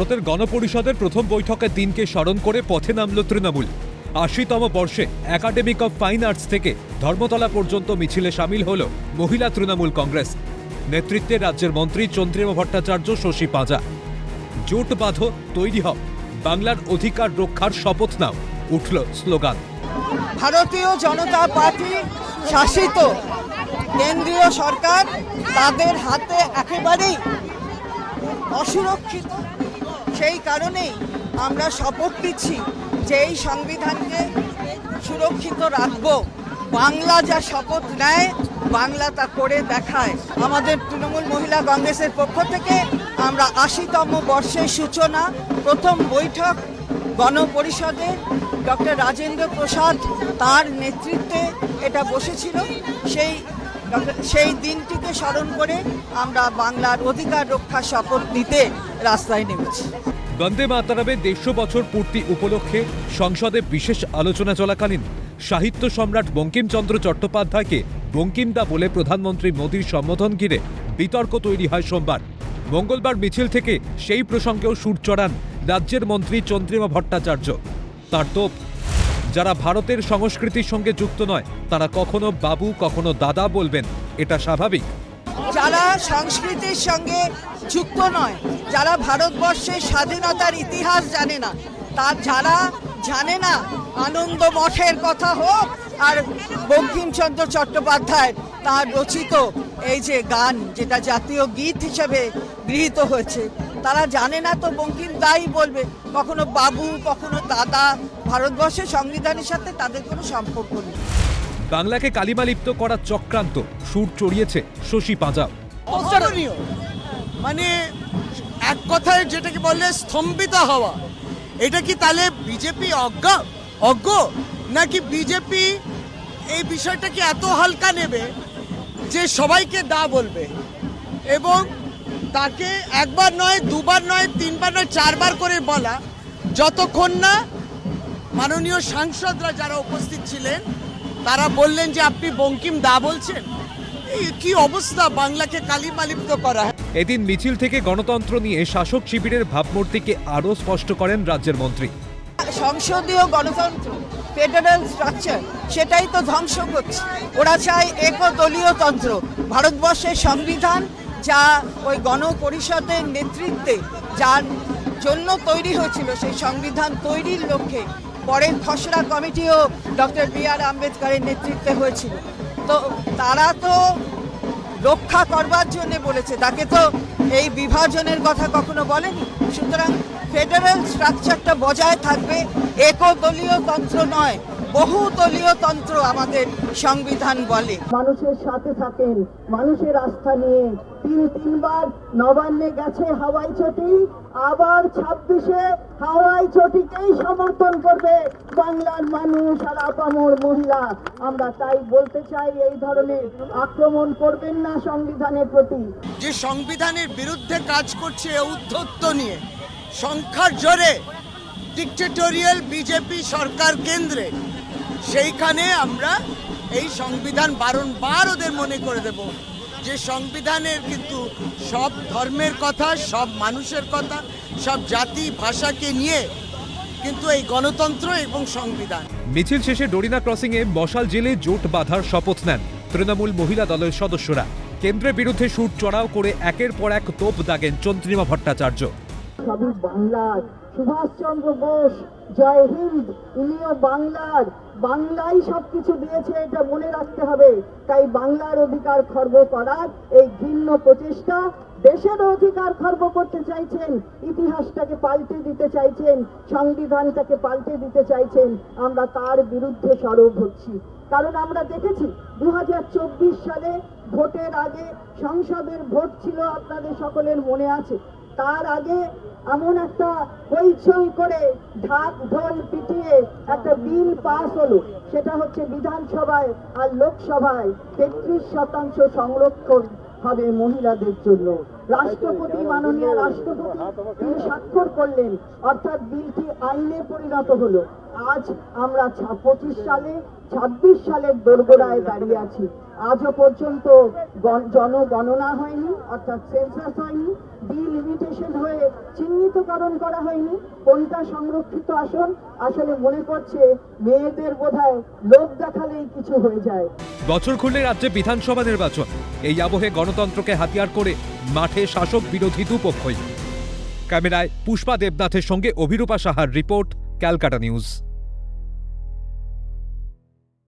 ভারতের গণপরিষদের প্রথম বৈঠকের দিনকে স্মরণ করে পথে নামল তৃণমূল। আশিতম বর্ষে একাডেমিক অফ ফাইন আর্টস থেকে ধর্মতলা পর্যন্ত মিছিলে সামিল হল মহিলা তৃণমূল কংগ্রেস। নেতৃত্বে রাজ্যের মন্ত্রী চন্দ্রিমা ভট্টাচার্য, শশী পাঁজা। জোট বাঁধো তৈরি হও, বাংলার অধিকার রক্ষার শপথ নাও, উঠল স্লোগান। ভারতীয় জনতা পার্টি শাসিত কেন্দ্রীয় সরকার তাদের হাতে একেবারেই অসুরক্ষিত সেই কারণেই আমরা শপথ দিচ্ছি যে এই সংবিধানকে সুরক্ষিত রাখব। বাংলা যা শপথ নেয়, বাংলা তা করে দেখায়। আমাদের তৃণমূল মহিলা কংগ্রেসের পক্ষ থেকে আমরা আশিতম বর্ষের সূচনা, প্রথম বৈঠক গণপরিষদে ডক্টর রাজেন্দ্র প্রসাদ তার নেতৃত্বে এটা বসেছিল। সেই সেই দিনটিকে স্মরণ করে আমরা বাংলার অধিকার রক্ষা শপথ নিতে রাস্তায় নেমেছি। বন্দে মাতারামের দেড়শো বছর পূর্তি উপলক্ষে সংসদে বিশেষ আলোচনা চলাকালীন সাহিত্য সম্রাট বঙ্কিমচন্দ্র চট্টোপাধ্যায়কে বঙ্কিমদা বলে প্রধানমন্ত্রী মোদীর সম্বোধন ঘিরে বিতর্ক তৈরি হয় সোমবার। মঙ্গলবার মিছিল থেকে সেই প্রসঙ্গেও সুর চড়ান রাজ্যের মন্ত্রী চন্দ্রিমা ভট্টাচার্য। তার তোপ, যারা ভারতের সংস্কৃতির সঙ্গে যুক্ত নয়, তারা কখনো বাবু, কখনো দাদা বলবেন, এটা স্বাভাবিক। যারা সংস্কৃতির সঙ্গে যুক্ত নয়, যারা ভারতবর্ষের স্বাধীনতার ইতিহাস জানে না তার যারা জানে না, আনন্দ মঠের কথা হোক আর বঙ্কিমচন্দ্র চট্টোপাধ্যায়, তার রচিত এই যে গান, যেটা জাতীয় গীত হিসেবে গৃহীত হয়েছে, তারা জানে না তো বঙ্কিম দাই বলবে, কখনো বাবু, কখনো দাদা, ভারতবর্ষের সংবিধানের সাথে তাদের কোনো সম্পর্ক নেই। বাংলাকে কালিমালিপ্ত করার চক্রান্ত। সুর চড়িয়েছে শশী পাঁজাও মানে এক কথায় যেটাকে বললে স্তম্ভিত হওয়া। এটা কি তাহলে বিজেপি অজ্ঞ? অজ্ঞ? নাকি বিজেপি এই বিষয়টাকে এত হালকা নেবে যে সবাইকে দা বলবে? এবং তাকে একবার নয়, দুবার নয়, তিনবার নয়, চারবার করে বলা, যতক্ষণ না মাননীয় সাংসদরা যারা উপস্থিত ছিলেন তারা বললেন যে আপনি বঙ্কিম দা বলছেন। কি অবস্থা? বাংলাকে কালিমালিপ্ত করা। এদিন মিছিল থেকে গণতন্ত্র নিয়ে শাসক শিবিরের ভাবমূর্তিকে আরও স্পষ্ট করেন রাজ্যের মন্ত্রী। সংসদীয় গণতন্ত্র ফেডারেল স্ট্রাকচার সেটাই তো ধ্বংস করছে। ওরা চায় একদলীয় তন্ত্র ভারতবর্ষের সংবিধান যা ওই গণপরিষদের নেতৃত্বে যার জন্য তৈরি হয়েছিল সেই সংবিধান তৈরির লক্ষ্যে পরের খসড়া কমিটিও ডক্টর বি আর আম্বেদকারের নেতৃত্বে হয়েছিল। তো তারা তো রক্ষা করবার জন্য বলেছে। তাকে তো এই বিভাজনের কথা কখনো বলেনি। সুতরাং ফেডারেল স্ট্রাকচারটা বজায় থাকবে। একদলীয় তন্ত্র নয়। বহুদলীয় তন্ত্র আমাদের সংবিধান বলে। মানুষের সাথে থাকেন মানুষের আস্থা নিয়ে। তিন তিনবার নবান্নে গেছে হাওয়াই চটি আবার ছাব্বিশে হাওয়াই চটিকেই সমর্থন করবে বাংলার মানুষ আর আপামর মহিলা। আমরা তাই বলতে চাই এই ধরনের আক্রমণ করবেন না সংবিধানের প্রতি। যে সংবিধানের বিরুদ্ধে কাজ করছে উদ্ধত্ত নিয়ে সংখ্যার জোরে ডিকটেটোরিয়াল বিজেপি সরকার কেন্দ্রে সেইখানে আমরা এই সংবিধান বারংবার ওদের মনে করে দেব। যে সংবিধানের কিন্তু সব ধর্মের কথা সব মানুষের কথা সব জাতি ভাষাকে নিয়ে কিন্তু এই গণতন্ত্র এবং সংবিধান। মিছিল শেষে ডোরিনা ক্রসিংয়ে মশাল জেলে জোট বাঁধার শপথ নেন তৃণমূল মহিলা দলের সদস্যরা। কেন্দ্রের বিরুদ্ধে সুর চড়াও করে একের পর এক তোপ দাগেন চন্দ্রিমা ভট্টাচার্য। বাংলার সুভাষচন্দ্র বোস জয় হিন্দ ইনিও বাংলার। বাংলাই সবকিছু দিয়েছে, এটা মনে রাখতে হবে। তাই বাংলার অধিকার খর্ব করার এই ঘৃণ্য প্রচেষ্টা দেশের অধিকার খর্ব করতে চাইছেন, ইতিহাসটাকে পাল্টে দিতে চাইছেন, সংবিধানটাকে পাল্টে দিতে চাইছেন, আমরা তার বিরুদ্ধে সরব হচ্ছি। কারণ আমরা দেখেছি দু হাজার চব্বিশ সালে ভোটের আগে সংসদের ভোট ছিল, আপনাদের সকলের মনে আছে। তার আগে এমন একটা হইচই করে ঢাক ঢোল পিটিয়ে একটা বিল পাস হলো। সেটা হচ্ছে বিধানসভায় আর লোকসভায় তেত্রিশ শতাংশ সংরক্ষণ হবে মহিলাদের জন্য। রাষ্ট্রপতি, মাননীয় রাষ্ট্রপতি স্বাক্ষর করলেন। অর্থাৎ বিলটি আইনে পরিণত হলো। আজ আমরা পঁচিশ সালে, ছাব্বিশ সালের দোরগোড়ায় দাঁড়িয়ে আছি। আজও পর্যন্ত জনগণনা হয়নি, অর্থাৎ সেন্সাস হয়নি ডিলিমিটেশন হয়ে চিহ্নিতকরণ করা হয়নি, কোনটা সংরক্ষিত আসন? আসলে মনে করছে মেয়েদের বোধহয় লোক দেখালেই কিছু হয়ে যায়। বছর খুললে রাজ্যে বিধানসভা নির্বাচন। এই আবহে গণতন্ত্রকে হাতিয়ার করে মাঠে শাসক বিরোধী দুপক্ষই। ক্যামেরায় পুষ্পা দেবনাথের সঙ্গে অভিরূপা সাহার রিপোর্ট ক্যালকাটা নিউজ।